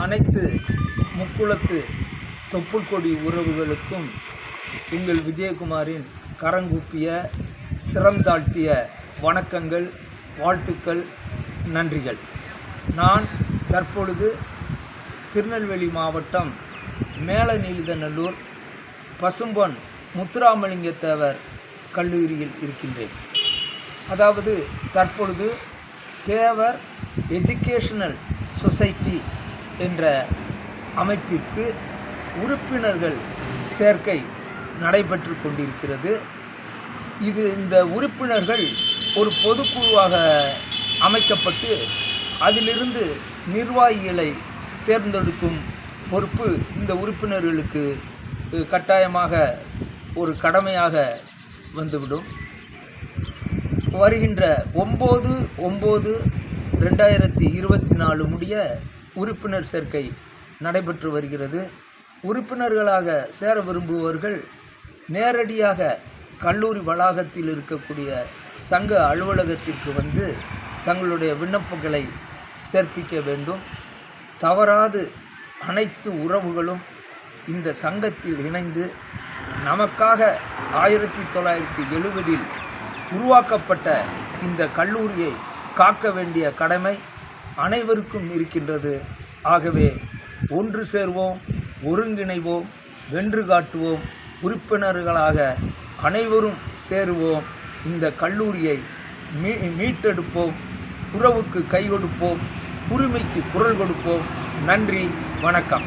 அனைத்து முக்குளத்து தொப்புள் கொடி உறவுகளுக்கும் உங்கள் விஜயகுமாரின் கரங்கூப்பிய சிரம் தாழ்த்திய வணக்கங்கள் வாழ்த்துக்கள் நன்றிகள். நான் தற்பொழுது திருநெல்வேலி மாவட்டம் மேலநீலிதநல்லூர் பசும்பொன் முத்துராமலிங்க தேவர் கல்லூரியில் இருக்கின்றேன். அதாவது தற்பொழுது தேவர் எஜுகேஷனல் சொசைட்டி என்ற அமைப்பிற்கு உறுப்பினர்கள் சேர்க்கை நடைபெற்று கொண்டிருக்கிறது. இது இந்த உறுப்பினர்கள் ஒரு பொதுக்குழுவாக அமைக்கப்பட்டு அதிலிருந்து நிர்வாகிகளை தேர்ந்தெடுக்கும் பொறுப்பு இந்த உறுப்பினர்களுக்கு கட்டாயமாக ஒரு கடமையாக வந்துவிடும். வருகின்ற ஒம்பது ஒம்பது ரெண்டாயிரத்தி இருபத்தி நாலு முடிய உறுப்பினர் சேர்க்கை நடைபெற்று வருகிறது. உறுப்பினர்களாக சேர விரும்புபவர்கள் நேரடியாக கல்லூரி வளாகத்தில் இருக்கக்கூடிய சங்க அலுவலகத்திற்கு வந்து தங்களுடைய விண்ணப்பங்களை சேர்ப்பிக்க வேண்டும். தவறாது அனைத்து உறவுகளும் இந்த சங்கத்தில் இணைந்து நமக்காக ஆயிரத்தி தொள்ளாயிரத்தி எழுபதில் உருவாக்கப்பட்ட இந்த கல்லூரியை காக்க வேண்டிய கடமை அனைவருக்கும் இருக்கின்றது. ஆகவே ஒன்று சேர்வோம் ஒருங்கிணைவோம் வென்று காட்டுவோம் உறுப்பினர்களாக அனைவரும் சேருவோம். இந்த கல்லூரியை மீ மீட்டெடுப்போம் உறவுக்கு கை கொடுப்போம் உரிமைக்கு குரல் கொடுப்போம். நன்றி வணக்கம்.